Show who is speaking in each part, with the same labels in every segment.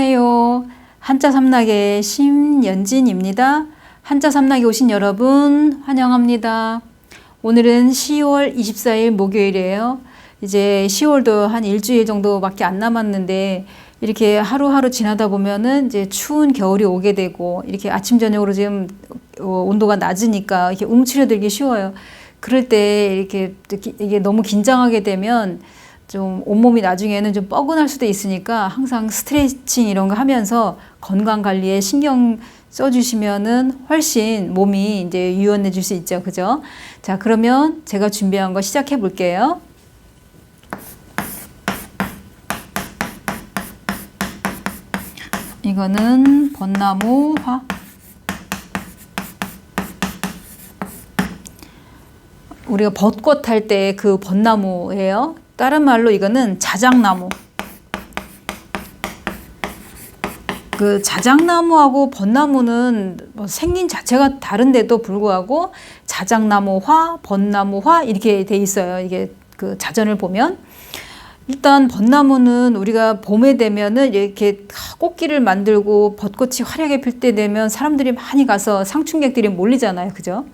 Speaker 1: 안녕하세요. 한자 삼락의 심연진입니다. 한자 삼락에 오신 여러분 환영합니다. 오늘은 10월 24일 목요일이에요. 이제 10월도 한 일주일 정도밖에 안 남았는데 이렇게 하루하루 지나다 보면은 이제 추운 겨울이 오게 되고 이렇게 아침 저녁으로 지금 어, 온도가 낮으니까 이렇게 움츠려들기 쉬워요. 그럴 때 이렇게 이게 너무 긴장하게 되면 좀 온몸이 나중에는 좀 뻐근할 수도 있으니까 항상 스트레칭 이런 거 하면서 건강 관리에 신경 써주시면은 훨씬 몸이 이제 유연해질 수 있죠. 그죠? 자, 그러면 제가 준비한 거 시작해 볼게요. 이거는 벚나무 화. 우리가 벚꽃 할 때 그 벚나무예요. 다른 말로 이거는 자작나무. 그 자작나무하고 벚나무는 뭐 생긴 자체가 다른데도 불구하고 자작나무화, 벚나무화 이렇게 돼 있어요. 이게 그 자전을 보면 일단 벚나무는 우리가 봄에 되면은 이렇게 꽃길을 만들고 벚꽃이 화려하게 필 때 되면 사람들이 많이 가서 상춘객들이 몰리잖아요. 그죠?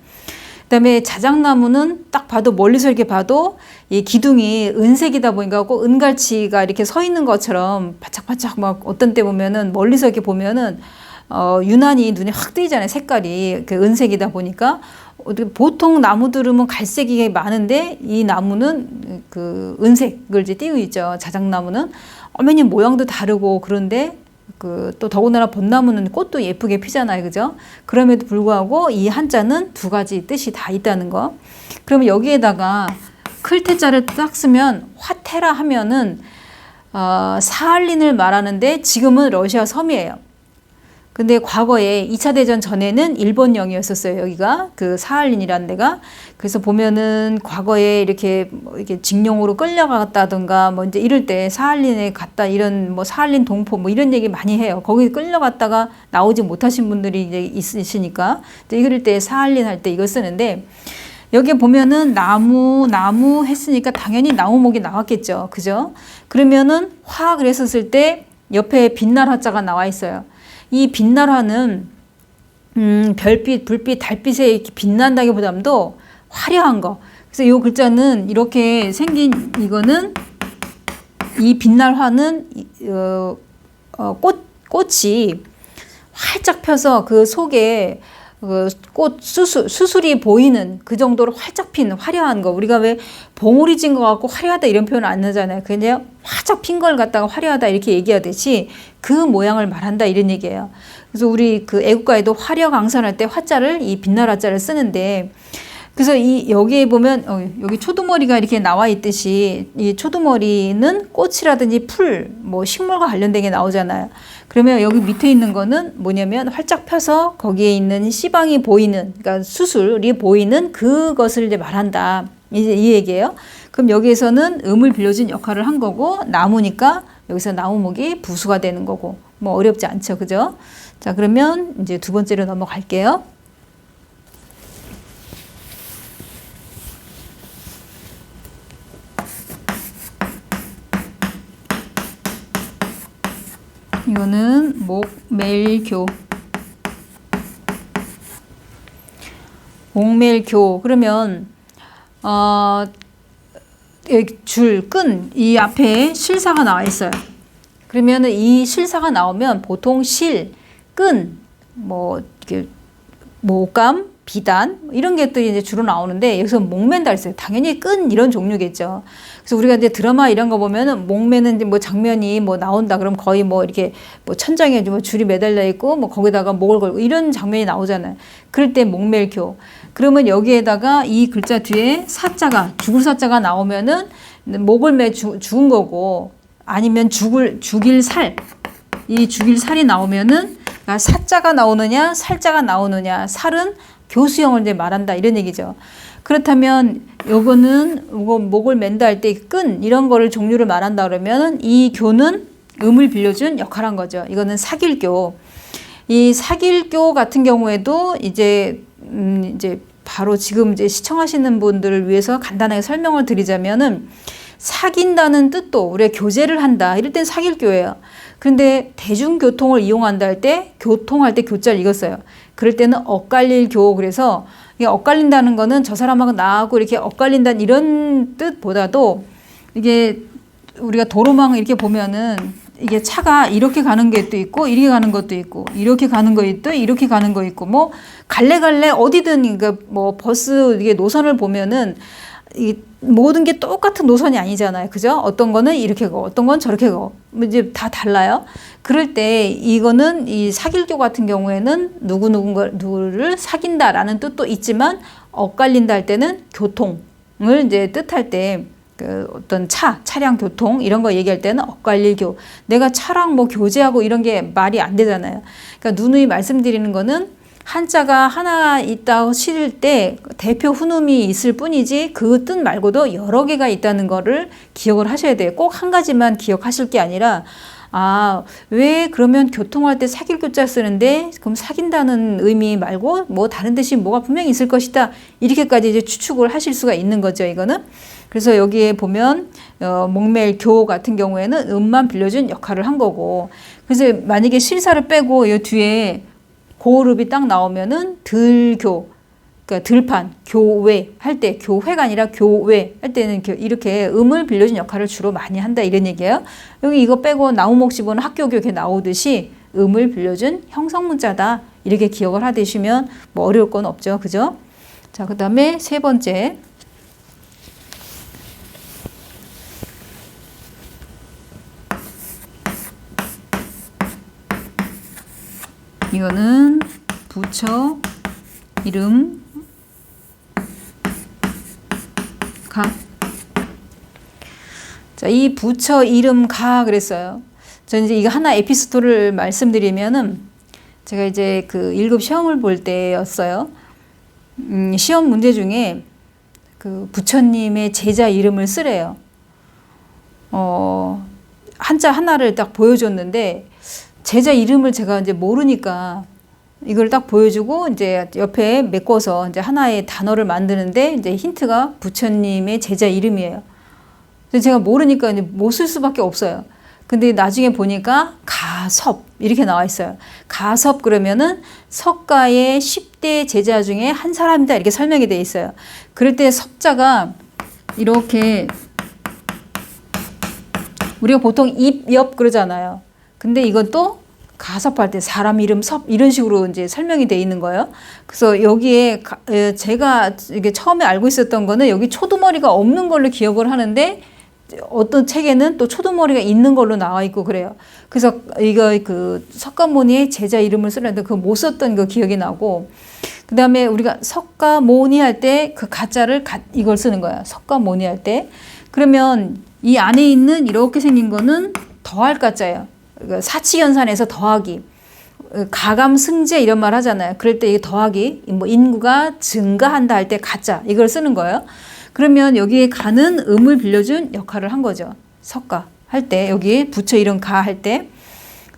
Speaker 1: 그다음에 자작나무는 딱 봐도 멀리서 이렇게 봐도 이 기둥이 은색이다 보니까 꼭 은갈치가 이렇게 서 있는 것처럼 바짝바짝 막 어떤 때 보면은 멀리서 이렇게 보면은 어 유난히 눈에 확 띄잖아요 색깔이. 그 은색이다 보니까. 보통 나무들은 뭐 갈색이 많은데 이 나무는 그 은색을 이제 띄고 있죠 자작나무는. 어머니 모양도 다르고 그런데 그 또 더군다나 벚나무는 꽃도 예쁘게 피잖아요. 그죠? 그럼에도 불구하고 이 한자는 두 가지 뜻이 다 있다는 거. 그러면 여기에다가 클테자를 딱 쓰면 화테라 하면은 어, 사할린을 말하는데 지금은 러시아 섬이에요. 근데 과거에 2차 대전 전에는 일본령이었었어요. 여기가 그 사할린이라는 데가. 그래서 보면은 과거에 이렇게 뭐 이렇게 직령으로 끌려갔다든가 뭐 이제 이럴 때 사할린에 갔다 이런 뭐 사할린 동포 뭐 이런 얘기 많이 해요. 거기 끌려갔다가 나오지 못하신 분들이 이제 있으시니까 이제 이럴 때 사할린 할 때 이걸 쓰는데 여기 보면은 나무 나무 했으니까 당연히 나무목이 나왔겠죠. 그죠? 그러면은 화 그랬었을 때 옆에 빛날 화자가 나와 있어요. 이 빛나라는 음, 별빛, 불빛, 달빛에 이렇게 빛난다기보다도 화려한 거. 그래서 이 글자는 이렇게 생긴 이거는 이 빛날 화는 어, 어, 꽃 꽃이 활짝 펴서 그 속에 그 꽃 수술, 수술이 보이는 그 정도로 활짝 핀 화려한 거 우리가 왜 봉우리 진 것 같고 화려하다 이런 표현 안 하잖아요. 그냥 활짝 핀 걸 갖다가 화려하다 이렇게 얘기하듯이 그 모양을 말한다 이런 얘기예요. 그래서 우리 그 애국가에도 화려 강산할 때 화자를 이 빛날 화자를 쓰는데 그래서 이 여기에 보면 어, 여기 초두머리가 이렇게 나와 있듯이 이 초두머리는 꽃이라든지 풀, 뭐 식물과 관련된 게 나오잖아요. 그러면 여기 밑에 있는 거는 뭐냐면 활짝 펴서 거기에 있는 씨방이 보이는, 그러니까 수술이 보이는 그것을 이제 말한다. 이제 이 얘기예요. 그럼 여기에서는 음을 빌려준 역할을 한 거고 나무니까 여기서 나무목이 부수가 되는 거고 뭐 어렵지 않죠, 그죠? 자 그러면 이제 두 번째로 넘어갈게요. 이거는 목멜교 목멜교 그러면 어, 줄, 끈, 이 앞에 실사가 나와 있어요. 그러면은 이 실사가 나오면 보통 실, 끈, 뭐, 이렇게, 모감, 비단 이런 게 또 이제 주로 나오는데 여기서 목맨다 했어요. 당연히 끈 이런 종류겠죠. 그래서 우리가 이제 드라마 이런 거 보면은 목매는 뭐 장면이 뭐 나온다 그럼 거의 뭐 이렇게 뭐 천장에 뭐 줄이 매달려 있고 뭐 거기다가 목을 걸고 이런 장면이 나오잖아요. 그럴 때 목멜교. 그러면 여기에다가 이 글자 뒤에 사자가 죽을 사자가 나오면은 목을 매 주, 죽은 거고 아니면 죽을 죽일 살. 이 죽일 살이 나오면은 그러니까 사자가 나오느냐 살자가 나오느냐 살은 교수형을 이제 말한다 이런 얘기죠. 그렇다면 요거는 요거 목을 맨다 할 때 끈 이런 거를 종류를 말한다 그러면 이 교는 음을 빌려준 역할한 거죠. 이거는 사길교. 이 사길교 같은 경우에도 이제 음 이제 바로 지금 이제 시청하시는 분들을 위해서 간단하게 설명을 드리자면은 사귄다는 뜻도 우리가 교제를 한다. 이럴 땐 사귈 교예요. 그런데 대중교통을 이용한다 할 때 교통할 때 교자를 읽었어요. 그럴 때는 엇갈릴 교 그래서 이게 엇갈린다는 거는 저 사람하고 나하고 이렇게 엇갈린다는 이런 뜻보다도 이게 우리가 도로망 이렇게 보면은 이게 차가 이렇게 가는 것도 있고 이렇게 가는 것도 있고 이렇게 가는 거 있고 이렇게 가는 거 있고 뭐 갈래 갈래 어디든 그러니까 뭐 버스 이게 노선을 보면은 이 모든 게 똑같은 노선이 아니잖아요. 그죠? 어떤 거는 이렇게 가고 어떤 건 저렇게 가고 뭐 이제 다 달라요. 그럴 때 이거는 이 사귈교 같은 경우에는 누구 누군가 누구를 사귄다라는 뜻도 있지만 엇갈린다 할 때는 교통을 이제 뜻할 때 그 어떤 차, 차량 교통 이런 거 얘기할 때는 엇갈릴 교. 내가 차랑 뭐 교제하고 이런 게 말이 안 되잖아요. 그러니까 누누이 말씀드리는 거는 한자가 하나 있다고 칠 때 대표 훈음이 있을 뿐이지 그 뜻 말고도 여러 개가 있다는 거를 기억을 하셔야 돼요. 꼭 한 가지만 기억하실 게 아니라 아, 왜 그러면 교통할 때 사귈 교자 쓰는데 그럼 사귄다는 의미 말고 뭐 다른 뜻이 뭐가 분명히 있을 것이다. 이렇게까지 이제 추측을 하실 수가 있는 거죠, 이거는. 그래서 여기에 보면 어, 목매일 교 같은 경우에는 음만 빌려준 역할을 한 거고 그래서 만약에 실사를 빼고 이 뒤에 고르비 딱 나오면은 들교 그러니까 들판 교회 할 때 교회가 아니라 교회 할 때는 이렇게 음을 빌려준 역할을 주로 많이 한다 이런 얘기예요. 여기 이거 빼고 나무목 집어는 학교 교육에 나오듯이 음을 빌려준 형성문자다 이렇게 기억을 하시면 뭐 어려울 건 없죠, 그죠? 자 그 다음에 세 번째 이거는 부처 이름 가. 자, 이 부처 이름 가 그랬어요. 저 이제 이거 하나 에피스토를 말씀드리면은 제가 이제 그 1급 시험을 볼 때였어요. 음, 시험 문제 중에 그 부처님의 제자 이름을 쓰래요. 어, 한자 하나를 딱 보여줬는데 제자 이름을 제가 이제 모르니까 이걸 딱 보여주고 이제 옆에 메꿔서 이제 하나의 단어를 만드는데 이제 힌트가 부처님의 제자 이름이에요. 제가 모르니까 이제 못 쓸 수밖에 없어요. 근데 나중에 보니까 가섭 이렇게 나와 있어요. 가섭 그러면은 석가의 10대 제자 중에 한 사람이다 이렇게 설명이 돼 있어요. 그럴 때 섭자가 이렇게 우리가 보통 입, 옆 그러잖아요. 근데 이것도 가섭할 때 사람 이름 섭 이런 식으로 이제 설명이 돼 있는 거예요. 그래서 여기에 제가 이게 처음에 알고 있었던 거는 여기 초두머리가 없는 걸로 기억을 하는데 어떤 책에는 또 초두머리가 있는 걸로 나와 있고 그래요. 그래서 이거 그 석가모니의 제자 이름을 쓰는데 그 못 썼던 거 기억이 나고 그 다음에 우리가 석가모니 할 때 그 가짜를 가, 이걸 쓰는 거야. 석가모니 할 때. 그러면 이 안에 있는 이렇게 생긴 거는 더할 가짜예요. 그 사치연산에서 더하기. 가감 승제 이런 말 하잖아요. 그럴 때 더하기, 뭐 인구가 증가한다 할 때 가짜 이걸 쓰는 거예요. 그러면 여기에 가는 음을 빌려준 역할을 한 거죠. 석가 할 때 여기 부처 이름 가할 때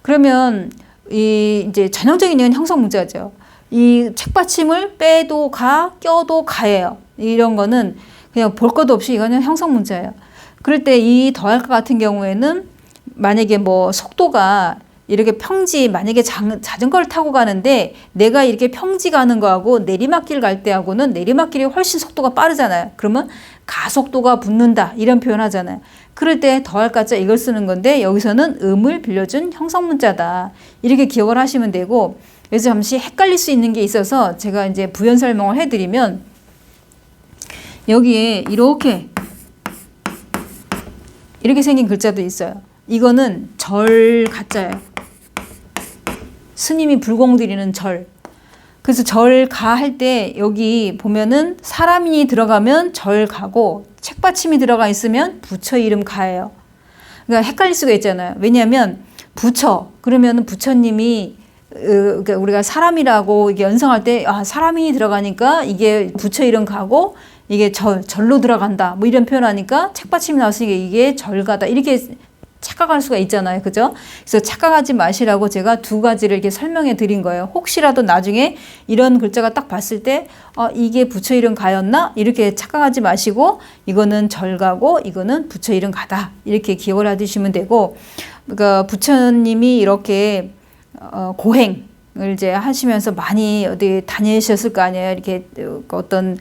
Speaker 1: 그러면 이 이제 전형적인 이건 형성 문자죠. 이 책받침을 빼도 가, 껴도 가예요. 이런 거는 그냥 볼 것도 없이 이거는 형성 문자예요. 그럴 때 이 더할 것 같은 경우에는 만약에 뭐 속도가 이렇게 평지 만약에 장, 자전거를 타고 가는데 내가 이렇게 평지 가는 거하고 내리막길 갈 때하고는 내리막길이 훨씬 속도가 빠르잖아요. 그러면 가속도가 붙는다 이런 표현 하잖아요. 그럴 때 더할 가짜 이걸 쓰는 건데 여기서는 음을 빌려준 형성문자다 이렇게 기억을 하시면 되고 그래서 잠시 헷갈릴 수 있는 게 있어서 제가 이제 부연 설명을 해드리면 여기에 이렇게 이렇게 생긴 글자도 있어요. 이거는 절 가짜예요. 스님이 불공 드리는 절. 그래서 절가 할 때 여기 보면은 사람이 들어가면 절 가고 책받침이 들어가 있으면 부처 이름 가예요. 그러니까 헷갈릴 수가 있잖아요. 왜냐하면 부처 그러면은 부처님이 그러니까 우리가 사람이라고 이게 연상할 때 아, 사람이 들어가니까 이게 부처 이름 가고 이게 절 절로 들어간다 뭐 이런 표현하니까 책받침이 나왔으니까 이게 절가다 이렇게 착각할 수가 있잖아요. 그죠? 그래서 착각하지 마시라고 제가 두 가지를 이렇게 설명해 드린 거예요. 혹시라도 나중에 이런 글자가 딱 봤을 때, 어, 이게 부처 이름 가였나? 이렇게 착각하지 마시고, 이거는 절가고, 이거는 부처 이름 가다. 이렇게 기억을 해두시면 되고, 그러니까 부처님이 이렇게, 어, 고행, 을 이제 하시면서 많이 어디 다니셨을 거 아니에요. 이렇게 어떤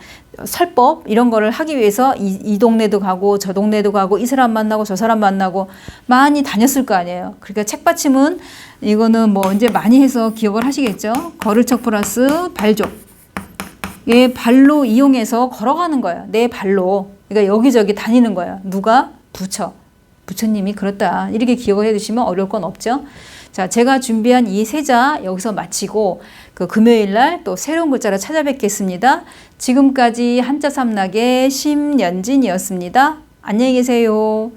Speaker 1: 설법 이런 거를 하기 위해서 이, 이 동네도 가고 저 동네도 가고 이 사람 만나고 저 사람 만나고 많이 다녔을 거 아니에요. 그러니까 책받침은 이거는 뭐 이제 많이 해서 기억을 하시겠죠. 걸을척 플러스 발족. 얘 발로 이용해서 걸어가는 거예요. 내 발로. 그러니까 여기저기 다니는 거예요. 누가? 부처. 부처님이 그렇다. 이렇게 기억을 해 두시면 어려울 건 없죠. 자, 제가 준비한 이 세자 여기서 마치고 그 금요일 날 또 새로운 글자를 찾아뵙겠습니다. 지금까지 한자 삼락의 심연진이었습니다. 안녕히 계세요.